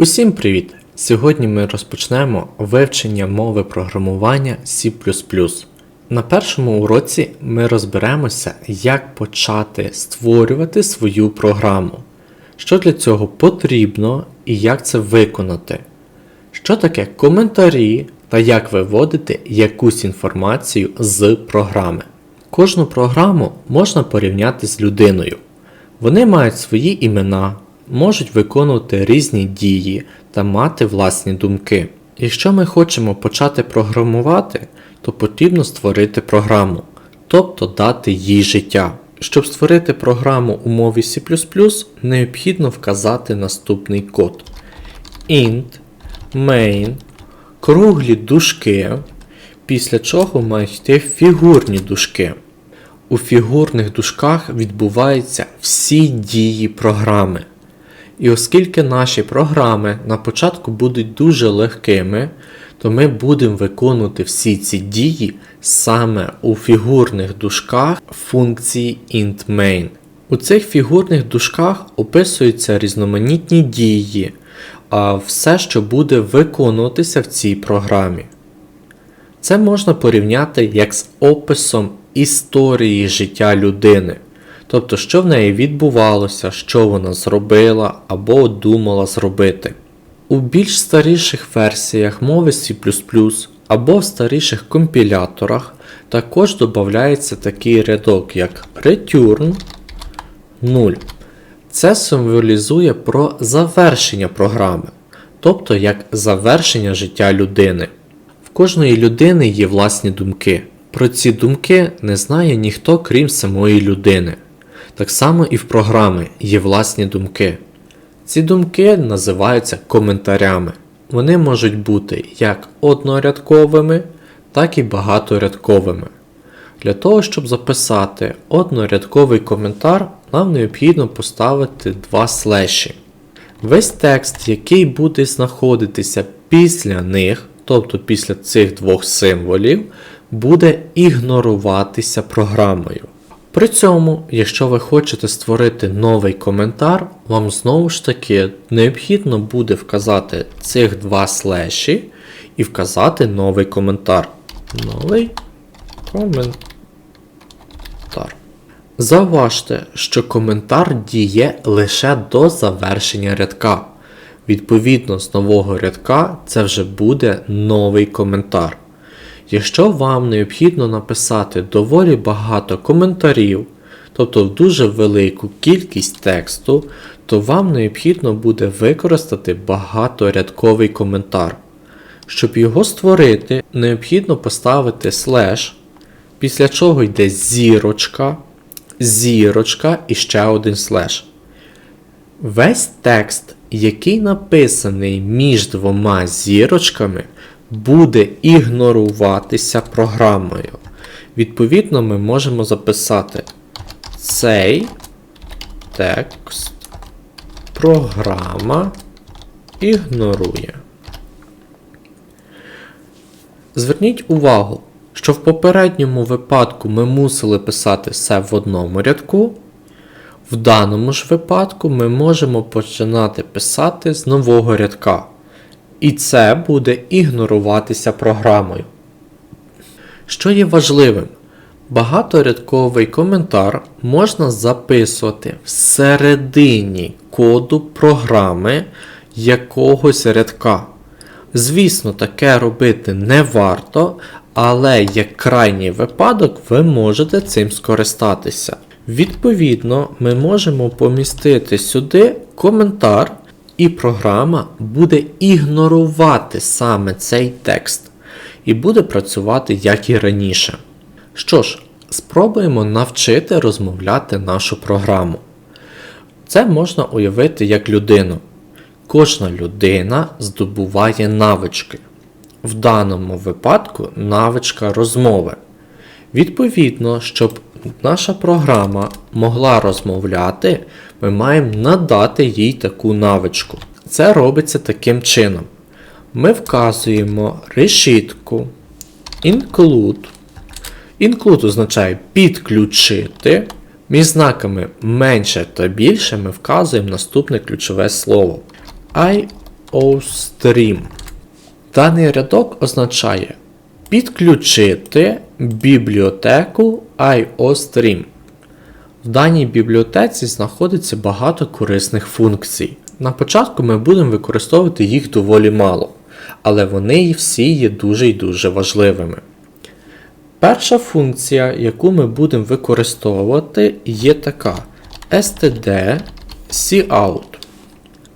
Усім привіт! Сьогодні ми розпочнемо вивчення мови програмування C. На першому уроці ми розберемося, як почати створювати свою програму, що для цього потрібно і як це виконати, що таке коментарі та як виводити якусь інформацію з програми. Кожну програму можна порівняти з людиною. Вони мають свої імена, можуть виконувати різні дії та мати власні думки. Якщо ми хочемо почати програмувати, то потрібно створити програму, тобто дати їй життя. Щоб створити програму у мові C, необхідно вказати наступний код: int, main, круглі дужки, після чого мають йти фігурні дужки. У фігурних дужках відбуваються всі дії програми. І оскільки наші програми на початку будуть дуже легкими, то ми будемо виконувати всі ці дії саме у фігурних дужках функції intMain. У цих фігурних дужках описуються різноманітні дії, а все, що буде виконуватися в цій програмі. Це можна порівняти як з описом історії життя людини. Тобто, що в неї відбувалося, що вона зробила або думала зробити. У більш старіших версіях мови C або в старіших компіляторах також додається такий рядок, як return 0. Це символізує про завершення програми, тобто як завершення життя людини. В кожної людини є власні думки. Про ці думки не знає ніхто крім самої людини. Так само і в програми є власні думки. Ці думки називаються коментарями. Вони можуть бути як однорядковими, так і багаторядковими. Для того, щоб записати однорядковий коментар, нам необхідно поставити два слеші. Весь текст, який буде знаходитися після них, тобто після цих двох символів, буде ігноруватися програмою. При цьому, якщо ви хочете створити новий коментар, вам знову ж таки необхідно буде вказати цих два слеші і вказати новий коментар. Новий коментар. Зауважте, що коментар діє лише до завершення рядка. Відповідно, з нового рядка це вже буде новий коментар. Якщо вам необхідно написати доволі багато коментарів, тобто дуже велику кількість тексту, то вам необхідно буде використати багаторядковий коментар. Щоб його створити, необхідно поставити слеш, після чого йде зірочка, зірочка і ще один слеш. Весь текст, який написаний між двома зірочками, буде ігноруватися програмою. Відповідно, ми можемо записати цей текст програма ігнорує. Зверніть увагу, що в попередньому випадку ми мусили писати все в одному рядку. В даному ж випадку ми можемо починати писати з нового рядка. І це буде ігноруватися програмою. Що є важливим, багаторядковий коментар можна записувати всередині коду програми якогось рядка. Звісно, таке робити не варто, але як крайній випадок ви можете цим скористатися. Відповідно, ми можемо помістити сюди коментар, і програма буде ігнорувати саме цей текст і буде працювати як і раніше. Що ж, спробуємо навчити розмовляти нашу програму. Це можна уявити як людину. Кожна людина здобуває навички. В даному випадку навичка розмови. Відповідно, щоб наша програма могла розмовляти, ми маємо надати їй таку навичку. Це робиться таким чином. Ми вказуємо решітку include. Include означає підключити. Між знаками менше та більше ми вказуємо наступне ключове слово. IOStream. Даний рядок означає підключити бібліотеку IOStream. В даній бібліотеці знаходиться багато корисних функцій. На початку ми будемо використовувати їх доволі мало, але вони всі є дуже і дуже важливими. Перша функція, яку ми будемо використовувати, є така std cout.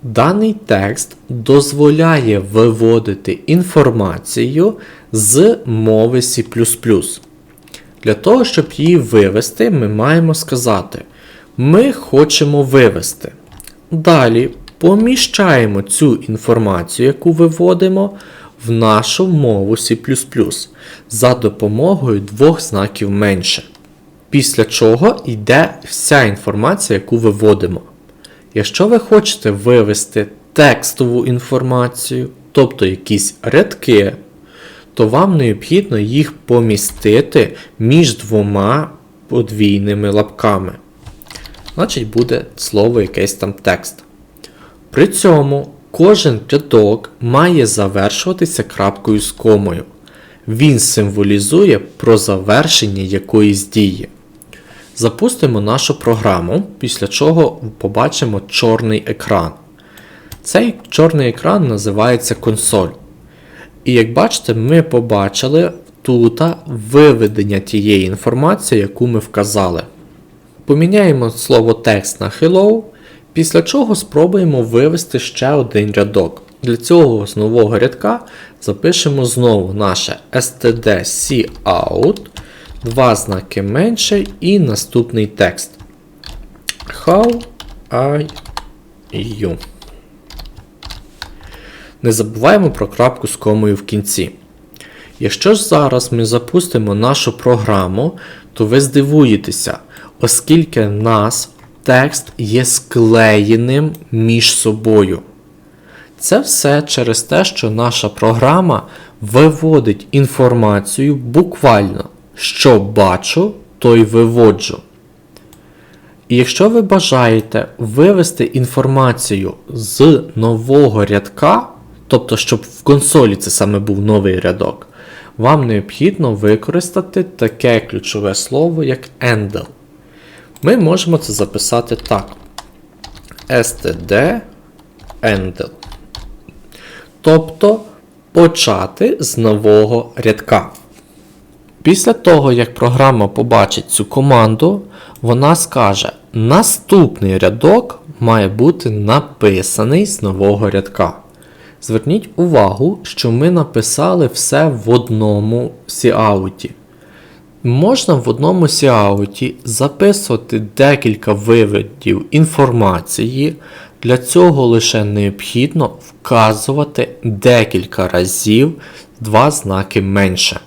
Даний текст дозволяє виводити інформацію з мови C. Для того, щоб її вивести, ми маємо сказати: Ми хочемо вивести. Далі поміщаємо цю інформацію, яку виводимо, в нашу мову C за допомогою двох знаків менше. Після чого йде вся інформація, яку виводимо. Якщо ви хочете вивести текстову інформацію, тобто якісь рядки, то вам необхідно їх помістити між двома подвійними лапками. Значить, буде слово якийсь там текст. При цьому кожен рядок має завершуватися крапкою з комою. Він символізує про завершення якоїсь дії. Запустимо нашу програму, після чого побачимо чорний екран. Цей чорний екран називається консоль. І як бачите, ми побачили тут виведення тієї інформації, яку ми вказали. Поміняємо слово текст на hello, після чого спробуємо вивести ще один рядок. Для цього з нового рядка запишемо знову наше std-cout, два знаки менше і наступний текст. How are you? Не забуваємо про крапку з комою в кінці. Якщо ж зараз ми запустимо нашу програму, то ви здивуєтеся, оскільки нас текст є склеєним між собою. Це все через те, що наша програма виводить інформацію буквально, що бачу, то й виводжу. І якщо ви бажаєте вивести інформацію з нового рядка, тобто, щоб в консолі це саме був новий рядок, вам необхідно використати таке ключове слово, як endl. Ми можемо це записати так. std endl. Тобто почати з нового рядка. Після того, як програма побачить цю команду, вона скаже: наступний рядок має бути написаний з нового рядка. Зверніть увагу, що ми написали все в одному сіауті. Можна в одному сіауті записувати декілька виводів інформації. Для цього лише необхідно вказувати декілька разів два знаки менше.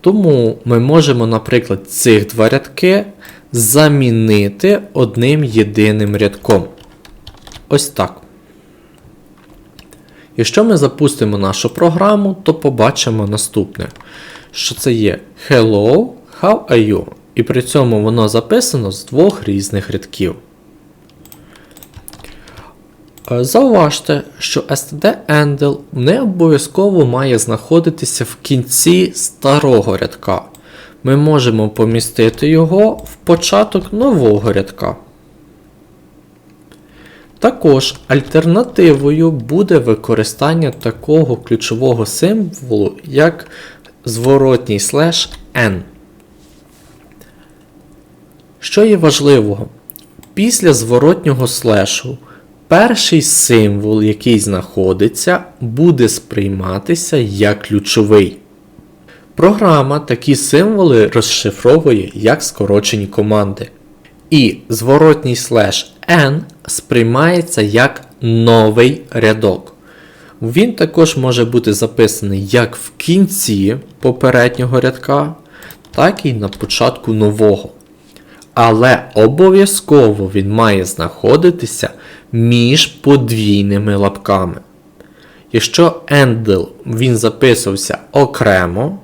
Тому ми можемо, наприклад, цих два рядки замінити одним єдиним рядком. Ось так. Якщо ми запустимо нашу програму, то побачимо наступне, що це є Hello, how are you? І при цьому воно записано з двох різних рядків. Е, зауважте, що std-endl не обов'язково має знаходитися в кінці старого рядка. Ми можемо помістити його в початок нового рядка. Також альтернативою буде використання такого ключового символу, як зворотній слеш n. Що є важливого? Після зворотнього слешу перший символ, який знаходиться, буде сприйматися як ключовий. Програма такі символи розшифровує як скорочені команди. І зворотній слеш n сприймається як новий рядок. Він також може бути записаний як в кінці попереднього рядка, так і на початку нового. Але обов'язково він має знаходитися між подвійними лапками. Якщо endl він записувався окремо,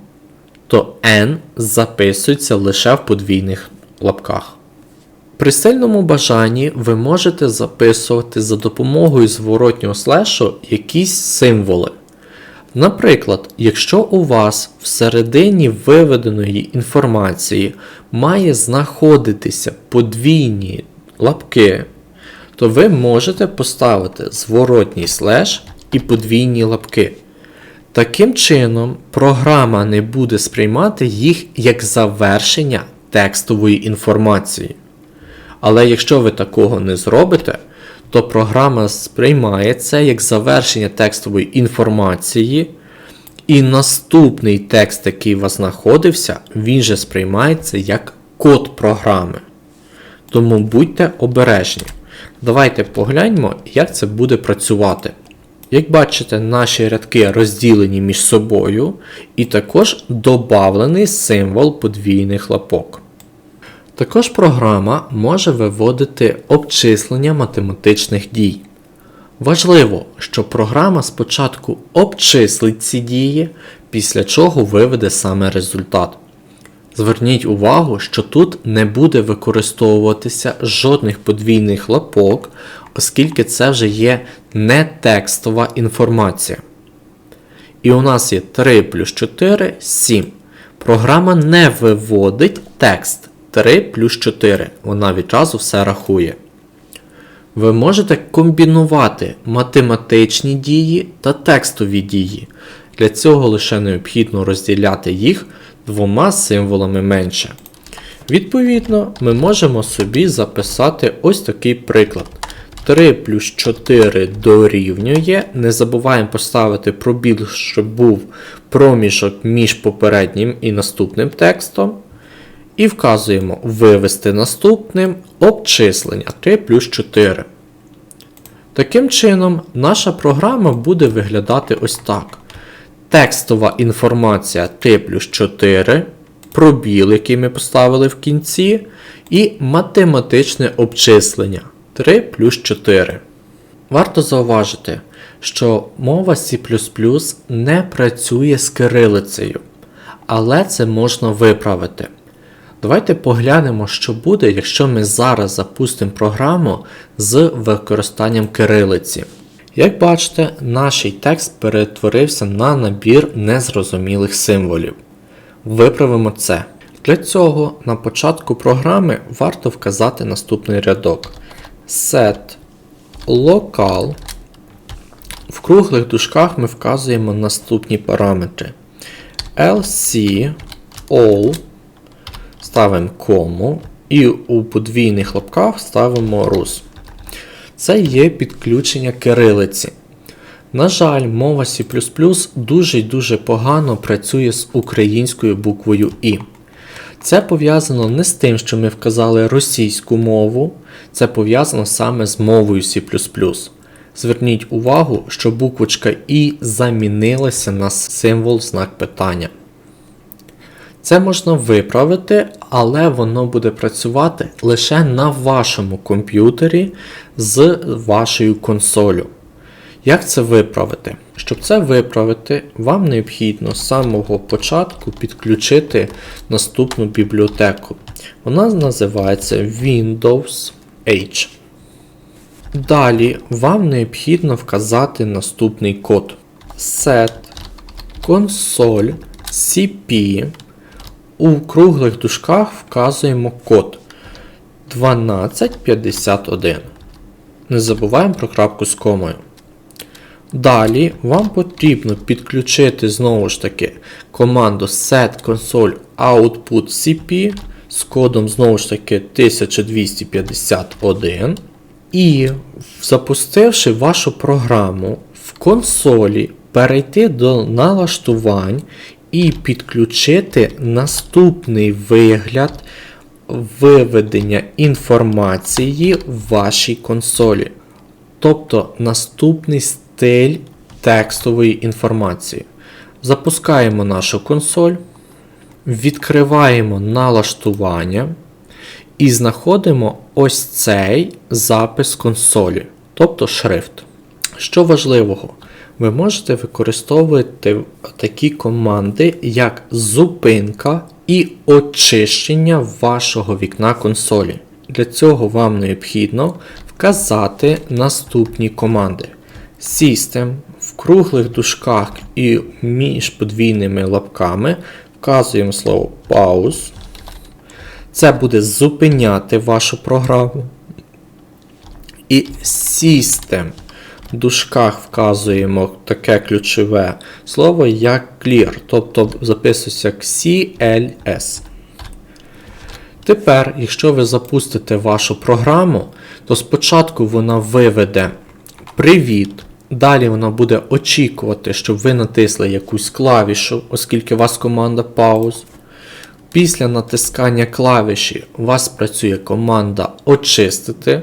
то n записується лише в подвійних лапках. При сильному бажанні ви можете записувати за допомогою зворотнього слешу якісь символи. Наприклад, якщо у вас всередині виведеної інформації має знаходитися подвійні лапки, то ви можете поставити зворотній слеш і подвійні лапки. Таким чином, програма не буде сприймати їх як завершення текстової інформації. Але якщо ви такого не зробите, то програма сприймає це як завершення текстової інформації, і наступний текст, який у вас знаходився, він же сприймається як код програми. Тому будьте обережні. Давайте погляньмо, як це буде працювати. Як бачите, наші рядки розділені між собою, і також додавлений символ подвійних лапок. Також програма може виводити обчислення математичних дій. Важливо, що програма спочатку обчислить ці дії, після чого виведе саме результат. Зверніть увагу, що тут не буде використовуватися жодних подвійних лапок, оскільки це вже є не текстова інформація. І у нас є 3 плюс 4 7. Програма не виводить текст 3 плюс 4. Вона відразу все рахує. Ви можете комбінувати математичні дії та текстові дії. Для цього лише необхідно розділяти їх двома символами менше. Відповідно, ми можемо собі записати ось такий приклад. 3 плюс 4 дорівнює. Не забуваємо поставити пробіл, щоб був проміжок між попереднім і наступним текстом. І вказуємо вивести наступним обчислення 3 плюс 4. Таким чином, наша програма буде виглядати ось так. Текстова інформація 3 плюс 4, пробіл, який ми поставили в кінці, і математичне обчислення 3 плюс 4. Варто зауважити, що мова C не працює з кирилицею, але це можна виправити. Давайте поглянемо, що буде, якщо ми зараз запустимо програму з використанням кирилиці. Як бачите, наш текст перетворився на набір незрозумілих символів. Виправимо це. Для цього на початку програми варто вказати наступний рядок. Set local. В круглих дужках ми вказуємо наступні параметри. LC all ставимо кому і у подвійних лапках ставимо рус. Це є підключення кирилиці. На жаль, мова C дуже й дуже погано працює з українською буквою І. Це пов'язано не з тим, що ми вказали російську мову, це пов'язано саме з мовою C. Зверніть увагу, що буквочка І замінилася на символ знак питання. Це можна виправити, але воно буде працювати лише на вашому комп'ютері з вашою консолю. Як це виправити? Щоб це виправити, вам необхідно з самого початку підключити наступну бібліотеку. Вона називається Windows H. Далі вам необхідно вказати наступний код. Set console CP у круглих дужках вказуємо код 1251. Не забуваємо про крапку з комою. Далі вам потрібно підключити знову ж таки команду set console output cp з кодом знову ж таки 1251. І запустивши вашу програму в консолі, перейти до налаштувань і підключити наступний вигляд виведення інформації в вашій консолі. Тобто наступний стиль текстової інформації. Запускаємо нашу консоль, відкриваємо налаштування і знаходимо ось цей запис консолі, тобто шрифт. Що важливого, ви можете використовувати такі команди, як зупинка і очищення вашого вікна консолі. Для цього вам необхідно вказати наступні команди. System в круглих дужках і між подвійними лапками вказуємо слово pause. Це буде зупиняти вашу програму. І System в дужках вказуємо таке ключове слово як clear, тобто записується CLS. Тепер, якщо ви запустите вашу програму, то спочатку вона виведе привіт. Далі вона буде очікувати, щоб ви натисли якусь клавішу, оскільки у вас команда пауз. Після натискання клавіші у вас працює команда очистити.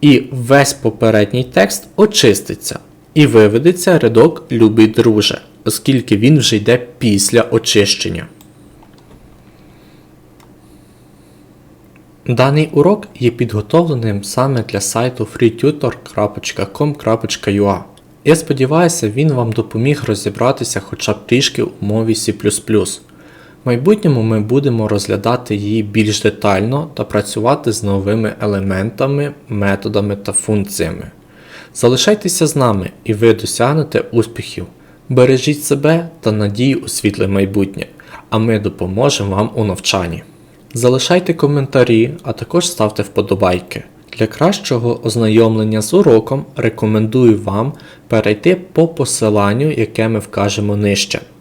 І весь попередній текст очиститься. І виведеться рядок Любий друже, оскільки він вже йде після очищення. Даний урок є підготовленим саме для сайту freetutor.com.ua. Я сподіваюся, він вам допоміг розібратися хоча б трішки у мові C. В майбутньому ми будемо розглядати її більш детально та працювати з новими елементами, методами та функціями. Залишайтеся з нами і ви досягнете успіхів. Бережіть себе та надію у світле майбутнє, а ми допоможемо вам у навчанні. Залишайте коментарі, а також ставте вподобайки. Для кращого ознайомлення з уроком рекомендую вам перейти по посиланню, яке ми вкажемо нижче.